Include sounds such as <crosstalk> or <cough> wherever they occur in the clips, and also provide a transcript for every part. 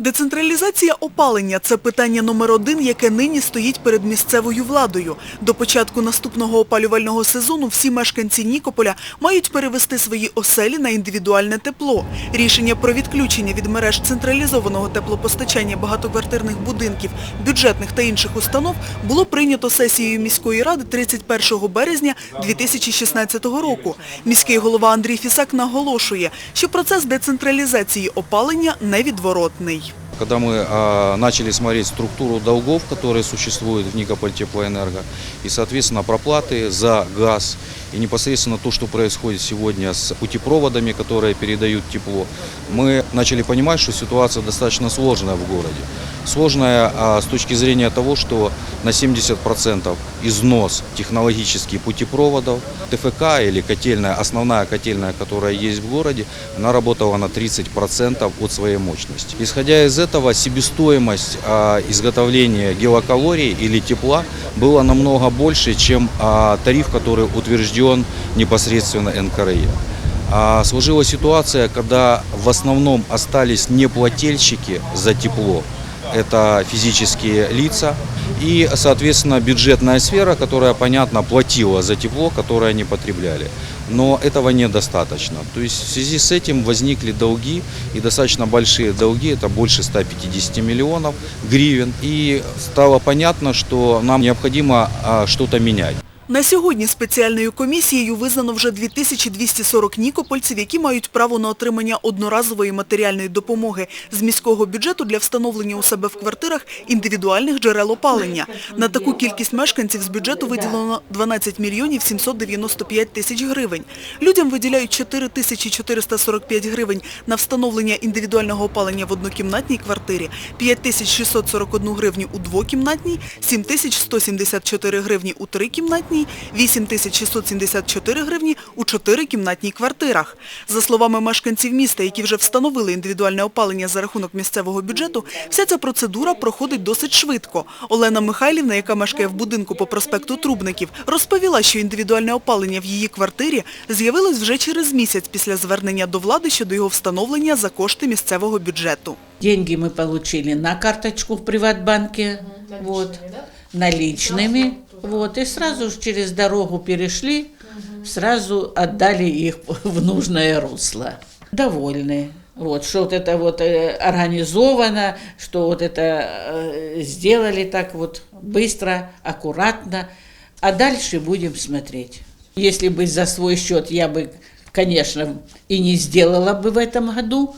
Децентралізація опалення – це питання номер один, яке нині стоїть перед місцевою владою. До початку наступного опалювального сезону всі мешканці Нікополя мають перевести свої оселі на індивідуальне тепло. Рішення про відключення від мереж централізованого теплопостачання багатоквартирних будинків, бюджетних та інших установ було прийнято сесією міської ради 31 березня 2016 року. Міський голова Андрій Фісак наголошує, що процес децентралізації опалення невідворотний. Когда мы а, начали смотреть структуру долгов, которые существуют в Никополь Теплоэнерго, и, соответственно, проплаты за газ, и непосредственно то, что происходит сегодня с путепроводами, которые передают тепло, мы начали понимать, что ситуация достаточно сложная в городе. Сложная а, с точки зрения того, что на 70% износ технологический путепроводов, ТФК или котельная, основная котельная, которая есть в городе, она работала на 30% от своей мощности. Исходя из этого, себестоимость а, изготовления гелокалорий или тепла была намного больше, чем а, тариф, который утвержден непосредственно НКРЕ. А сложилась ситуация, когда в основном остались неплательщики за тепло. Это физические лица и, соответственно, бюджетная сфера, которая, понятно, платила за тепло, которое они потребляли. Но этого недостаточно. То есть в связи с этим возникли долги, и достаточно большие долги, это больше 150 миллионов гривен. И стало понятно, что нам необходимо а, что-то менять. На сьогодні спеціальною комісією визнано вже 2240 нікопольців, які мають право на отримання одноразової матеріальної допомоги з міського бюджету для встановлення у себе в квартирах індивідуальних джерел опалення. На таку кількість мешканців з бюджету виділено 12 мільйонів 795 тисяч гривень. Людям виділяють 4 тисячі 445 гривень на встановлення індивідуального опалення в однокімнатній квартирі, 5 тисяч 641 гривню у двокімнатній, 7 тисяч 174 гривні у трикімнатній, 8 тисяч 674 гривні у чотирикімнатній квартирах. За словами мешканців міста, які вже встановили індивідуальне опалення за рахунок місцевого бюджету, вся ця процедура проходить досить швидко. Олена Михайлівна, яка мешкає в будинку по проспекту Трубників, розповіла, що індивідуальне опалення в її квартирі з'явилось вже через місяць після звернення до влади щодо його встановлення за кошти місцевого бюджету. Деньги мы получили на карточку в Приватбанке, вот, наличными, вот, и сразу же через дорогу перешли, сразу отдали их в нужное русло. Довольны. Вот, что вот это вот э, организовано, что вот это э, сделали так вот быстро, аккуратно. А дальше будем смотреть. Если бы за свой счет я бы, конечно, и не сделала бы в этом году,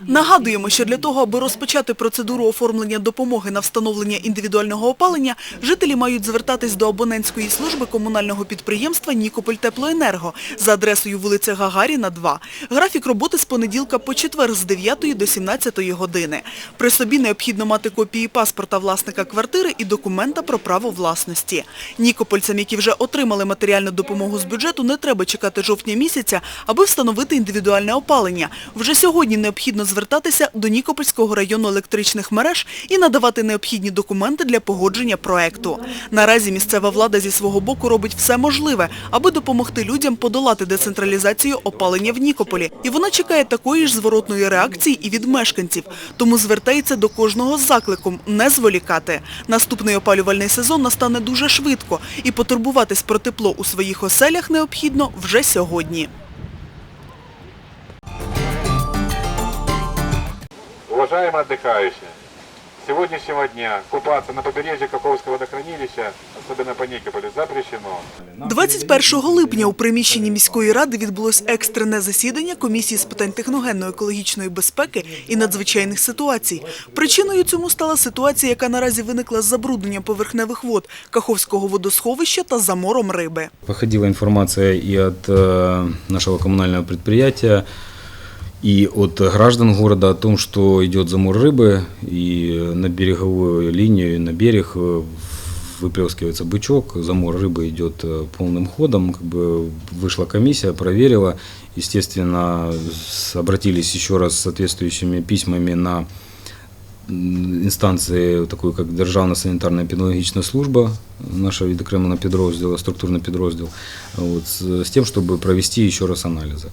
Нагадуємо, що для того, аби розпочати процедуру оформлення допомоги на встановлення індивідуального опалення, жителі мають звертатись до абонентської служби комунального підприємства «Нікополь Теплоенерго» за адресою вулиця Гагаріна, 2. Графік роботи з понеділка по четвер з 9 до 17 години. При собі необхідно мати копії паспорта власника квартири і документа про право власності. Нікопольцям, які вже отримали матеріальну допомогу з бюджету, не треба чекати жовтня місяця, аби встановити індивідуальне опалення. Вже сьогодні необхідно звертатися до Нікопольського району електричних мереж і надавати необхідні документи для погодження проекту. Наразі місцева влада зі свого боку робить все можливе, аби допомогти людям подолати децентралізацію опалення в Нікополі. І вона чекає такої ж зворотної реакції і від мешканців. Тому звертається до кожного з закликом не зволікати. Наступний опалювальний сезон настане дуже швидко, і потурбуватись про тепло у своїх оселях необхідно вже сьогодні. Уважаемые отдыхающие, с сегодняшнего дня купаться на побережье Каховского водохранилища, особенно по Никополю, запрещено. 21 липня у приміщенні міської ради відбулось екстрене засідання комісії з питань техногенно-екологічної безпеки і надзвичайних ситуацій. Причиною цьому стала ситуація, яка наразі виникла з забрудненням поверхневих вод Каховського водосховища та замором риби. Походила информация и от э, нашего коммунального предприятия, и от граждан города о том, что идет замор рыбы, и на береговую линию, и на берег э, выплескивается бычок, замор рыбы идет э, полным ходом. Как бы вышла комиссия, проверила, естественно, с- обратились еще раз с соответствующими письмами на м, інстанції, такої як Державна санітарна епідеміологічна служба, наша відокремлена підрозділ, структурний підрозділ, от, з, з тим, щоб провести ще раз аналізи.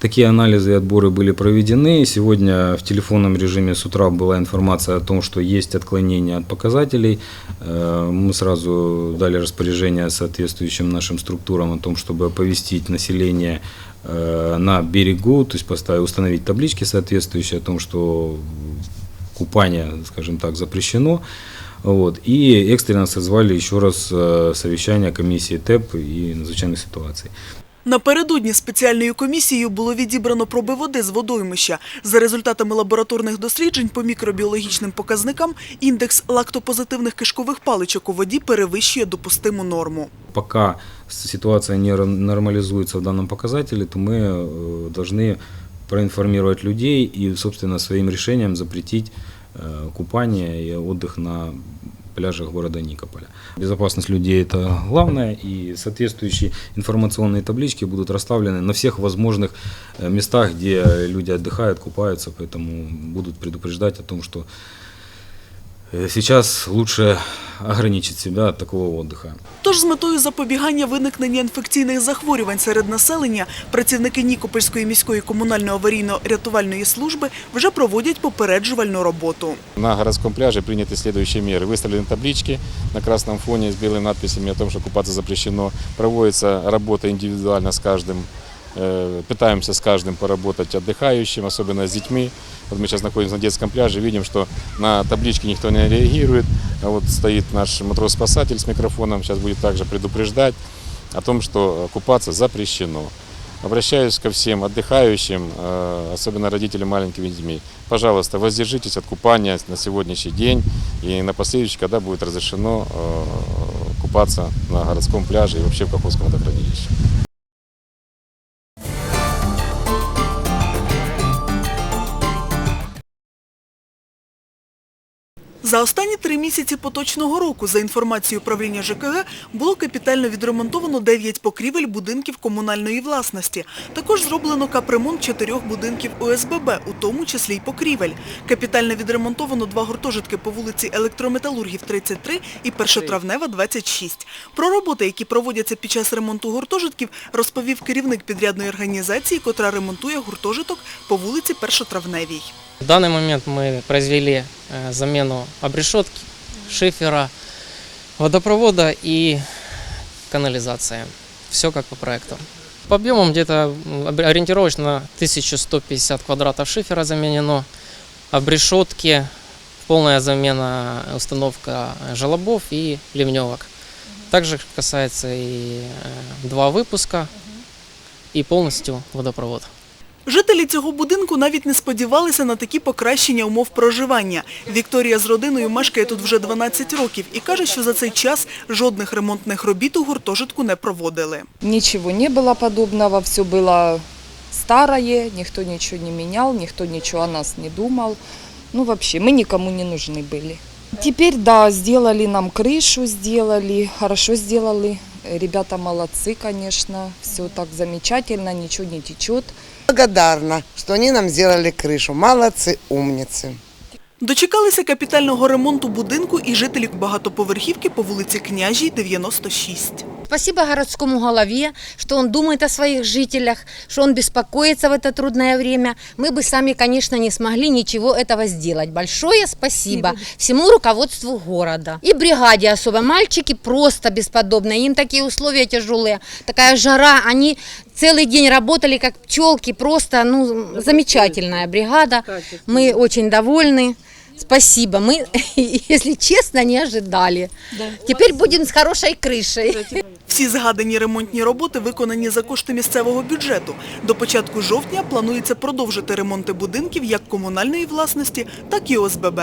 Такие анализы и отборы были проведены. Сегодня в телефонном режиме с утра была информация о том, что есть отклонения от показателей. Э, Мы сразу дали распоряжение соответствующим нашим структурам о том, чтобы оповестить население э, на берегу, то есть поставить, установить таблички соответствующие о том, что купание, скажем так, запрещено. Вот. И экстренно созвали еще раз э, совещание комиссии ТЭП и надзвичайных ситуаций. Напередодні спеціальною комісією було відібрано проби води з водоймища. За результатами лабораторних досліджень по мікробіологічним показникам індекс лактопозитивних кишкових паличок у воді перевищує допустиму норму. Пока ситуация не ра- нормализуется в данном показателе, то мы э, должны проинформировать людей и, собственно, своим решением запретить э, купание и отдых на пляжах города Никополя. Безопасность людей – это главное, и соответствующие информационные таблички будут расставлены на всех возможных э, местах, где люди отдыхают, купаются, поэтому будут предупреждать о том, что э, сейчас лучше ограничить себя от такого отдыха. Тож з метою запобігання виникнення інфекційних захворювань серед населення працівники Нікопольської міської комунальної аварійно-рятувальної служби вже проводять попереджувальну роботу. На городском пляже приняты следующие меры. Выставлены таблички на красном фоне с белыми надписями о том, что купаться запрещено. Проводится работа индивидуально с каждым. Пытаемся с каждым поработать отдыхающим, особенно с детьми. Вот мы сейчас находимся на детском пляже, видим, что на таблички никто не реагирует. А вот стоит наш матрос-спасатель с микрофоном, сейчас будет также предупреждать о том, что купаться запрещено. Обращаюсь ко всем отдыхающим, э, особенно родителям маленькими детьми. Пожалуйста, воздержитесь от купания на сегодняшний день и на последующий, когда будет разрешено э, купаться на городском пляже и вообще в Каховском водохранилище. За останні три місяці поточного року, за інформацією управління ЖКГ, було капітально відремонтовано 9 покрівель будинків комунальної власності. Також зроблено капремонт чотирьох будинків ОСББ, у тому числі й покрівель. Капітально відремонтовано два гуртожитки по вулиці Електрометалургів 33 і Першотравнева 26. Про роботи, які проводяться під час ремонту гуртожитків, розповів керівник підрядної організації, котра ремонтує гуртожиток по вулиці Першотравневій. В данный момент мы произвели э, замену обрешетки, шифера, водопровода и канализации. Все как по проекту. По объемам где-то ориентировочно 1150 квадратов шифера заменено, обрешетки, полная замена, установка желобов и ливневок. Также касается и э, два выпуска и полностью водопровод. Жителі цього будинку навіть не сподівалися на такі покращення умов проживання. Вікторія з родиною мешкає тут вже 12 років і каже, що за цей час жодних ремонтних робіт у гуртожитку не проводили. Ничего не было подобного, все было старое, никто ничего не менял, никто ничего о нас не думал. Ну вообще, мы никому не нужны были. Теперь, да, сделали нам крышу, сделали, хорошо сделали. Ребята молодцы, конечно, все так замечательно, ничего не течет. Благодарна, что они нам сделали крышу. Молодцы, умницы. Дочекалися капітального ремонту будинку і жителі багатоповерхівки по вулиці Княжій, 96. Спасибо городскому голове, что он думает о своих жителях, что он беспокоится в это трудное время. Мы бы сами, конечно, не смогли ничего этого сделать. Большое спасибо всему руководству города. И бригаде особо. Мальчики просто бесподобные. Им такие условия тяжелые. Такая жара. Они целый день работали как пчелки. Просто ну, замечательная бригада. Мы очень довольны. Спасибо. Мы, <laughs> если честно, не ожидали. Теперь будем с хорошей крышей. Всі згадані ремонтні роботи виконані за кошти місцевого бюджету. До початку жовтня планується продовжити ремонти будинків як комунальної власності, так і ОСББ.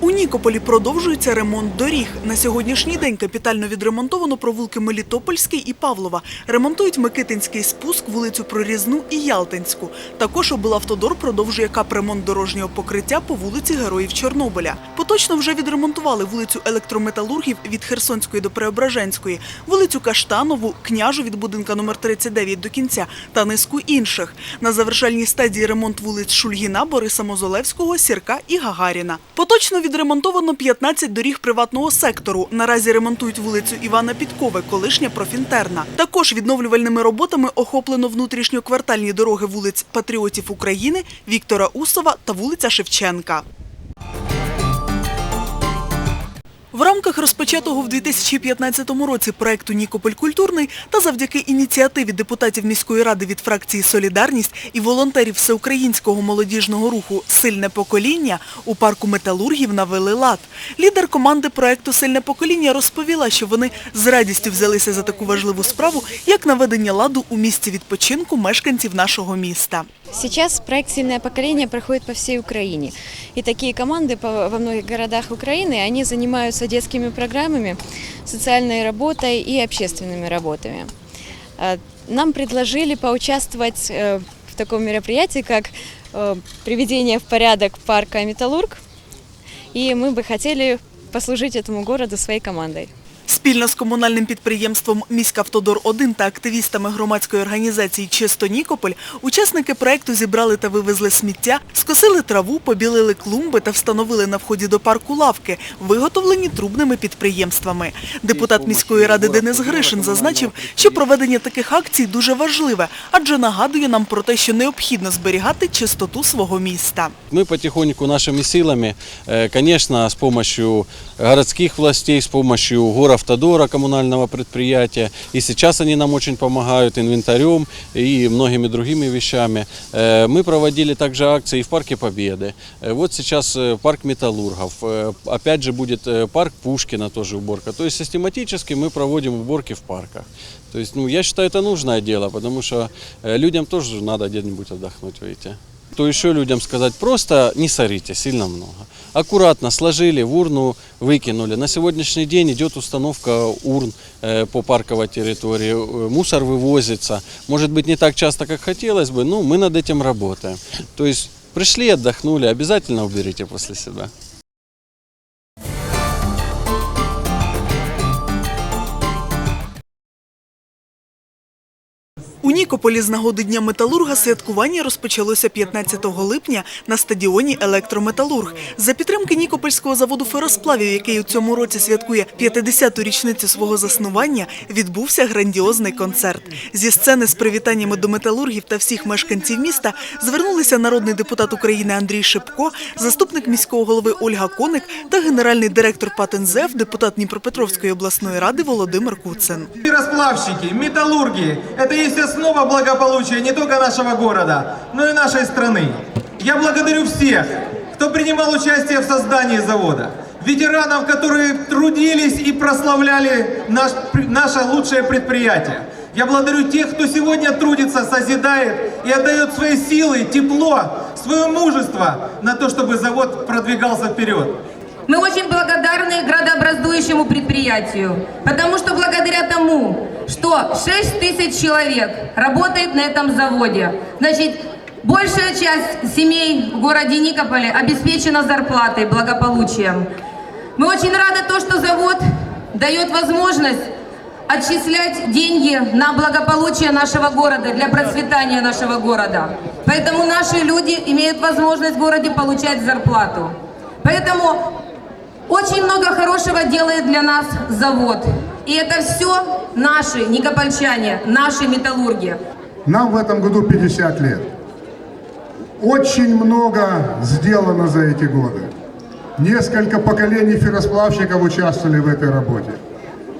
У Нікополі продовжується ремонт доріг. На сьогоднішній день капітально відремонтовано провулки Мелітопольський і Павлова. Ремонтують Микитинський спуск, вулицю Прорізну і Ялтинську. Також облавтодор продовжує капремонт дорожнього покриття по вулиці Героїв Чорнобиля. Поточно вже відремонтували вулицю Електрометалургів від Херсонської до Преображенської, вулицю Каштанову, Княжу від будинка номер 39 до кінця та низку інших. На завершальній стадії ремонт вулиць Шульгіна, Бориса Мозолевського, Сірка і Гагаріна. Поточно відремонтовано 15 доріг приватного сектору. Наразі ремонтують вулицю Івана Підкове, колишня профінтерна. Також відновлювальними роботами охоплено внутрішньоквартальні дороги вулиць Патріотів України, Віктора Усова та вулиця Шевченка. В рамках розпочатого в 2015 році проекту «Нікополь культурний» та завдяки ініціативі депутатів міської ради від фракції «Солідарність» і волонтерів всеукраїнського молодіжного руху «Сильне покоління» у парку металургів навели лад. Лідер команди проекту «Сильне покоління» розповіла, що вони з радістю взялися за таку важливу справу, як наведення ладу у місці відпочинку мешканців нашого міста. Сейчас проект «Сильное поколение» проходит по всей Украине. И такие команды во многих городах Украины, они занимаются детскими программами, социальной работой и общественными работами. А, Нам предложили поучаствовать э, в таком мероприятии, как э, приведение в порядок парка «Металлург». И мы бы хотели послужить этому городу своей командой. Спільно з комунальним підприємством «Міськавтодор-1» та активістами громадської організації «Чисто Нікополь» учасники проекту зібрали та вивезли сміття, скосили траву, побілили клумби та встановили на вході до парку лавки, виготовлені трубними підприємствами. Депутат міської ради Денис Гришин зазначив, що проведення таких акцій дуже важливе, адже нагадує нам про те, що необхідно зберігати чистоту свого міста. Мы потихоньку нашими силами, э, конечно, с помощью городских властей, с помощью Горавтодора, коммунального предприятия, и сейчас они нам очень помогают инвентарем и многими другими вещами. Э, Мы проводили также акции и в Парке Победы. Э, Вот сейчас э, парк Металлургов, Э, опять же будет э, парк Пушкина тоже уборка. То есть систематически мы проводим уборки в парках. То есть, ну, я считаю, это нужное дело, потому что э, людям тоже надо где-нибудь отдохнуть, видите. То еще людям сказать, просто не сорите сильно много. Аккуратно сложили, в урну выкинули. На сегодняшний день идет установка урн э, по парковой территории. Э, Мусор вывозится. Может быть не так часто, как хотелось бы, но мы над этим работаем. То есть пришли, отдохнули, обязательно уберите после себя. Нікополі з нагоди Дня металурга святкування розпочалося 15 липня на стадіоні «Електрометалург». За підтримки Нікопольського заводу феросплавів, який у цьому році святкує 50-ту річницю свого заснування, відбувся грандіозний концерт. Зі сцени з привітаннями до металургів та всіх мешканців міста звернулися народний депутат України Андрій Шипко, заступник міського голови Ольга Коник та генеральний директор ПАТНЗФ, депутат Дніпропетровської обласної ради Володимир Куцин. Расплавщики, металлурги – это есть основа благополучия не только нашего города, но и нашей страны. Я благодарю всех, кто принимал участие в создании завода, ветеранов, которые трудились и прославляли наш, наше лучшее предприятие. Я благодарю тех, кто сегодня трудится, созидает и отдает свои силы, тепло, свое мужество на то, чтобы завод продвигался вперед. Мы очень благодарны градообразующему предприятию, потому что благодаря тому, что 6 тысяч человек работает на этом заводе, значит, большая часть семей в городе Никополе обеспечена зарплатой, благополучием. Мы очень рады то, что завод дает возможность отчислять деньги на благополучие нашего города, для процветания нашего города. Поэтому наши люди имеют возможность в городе получать зарплату. Поэтому очень много хорошего делает для нас завод. И это все наши никопольчане, наши металлурги. Нам в этом году 50 лет. Очень много сделано за эти годы. Несколько поколений ферросплавщиков участвовали в этой работе.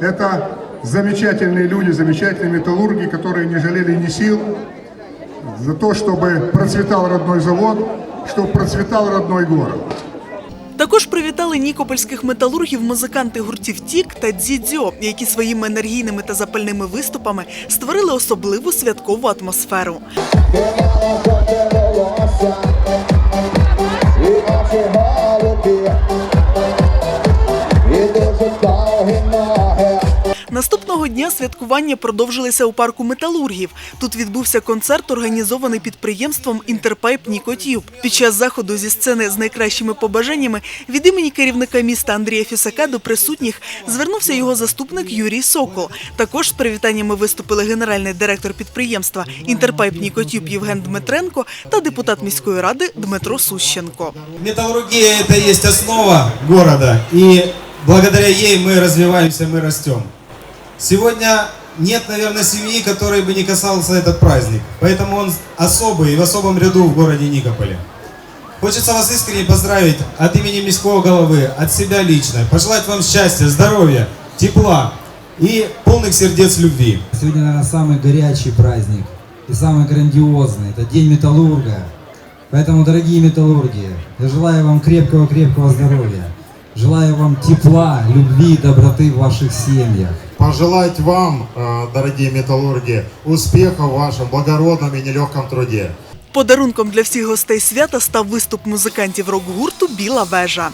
Это замечательные люди, замечательные металлурги, которые не жалели ни сил за то, чтобы процветал родной завод, чтобы процветал родной город. Також привітали нікопольських металургів музиканти гуртів Тік та Дзідзьо, які своїми енергійними та запальними виступами створили особливу святкову атмосферу. Наступного дня дня святкування продовжилися у парку металургів. Тут відбувся концерт, організований підприємством Інтерпайп Нікотюб. Під час заходу зі сцени з найкращими побажаннями від імені керівника міста Андрія Фісака до присутніх звернувся його заступник Юрій Сокол. Також з привітаннями виступили генеральний директор підприємства Інтерпайп Нікотюб Євген Дмитренко та депутат міської ради Дмитро Сущенко. Металлургия – это есть основа города, и благодаря ей мы развиваемся, мы растем. Сегодня нет, наверное, семьи, которой бы не касался этот праздник, поэтому он особый и в особом ряду в городе Никополе. Хочется вас искренне поздравить от имени міського головы, от себя лично, пожелать вам счастья, здоровья, тепла и полных сердец любви. Сегодня, наверное, самый горячий праздник и самый грандиозный. Это День металлурга. Поэтому, дорогие металлурги, я желаю вам крепкого-крепкого здоровья. Желаю вам тепла, любви и доброты в ваших семьях. Пожелать вам, э, дорогие металлурги, успеха в вашем благородном и нелегком труде. Подарунком для всіх гостей свята став виступ музикантів рок-гурту Біла вежа.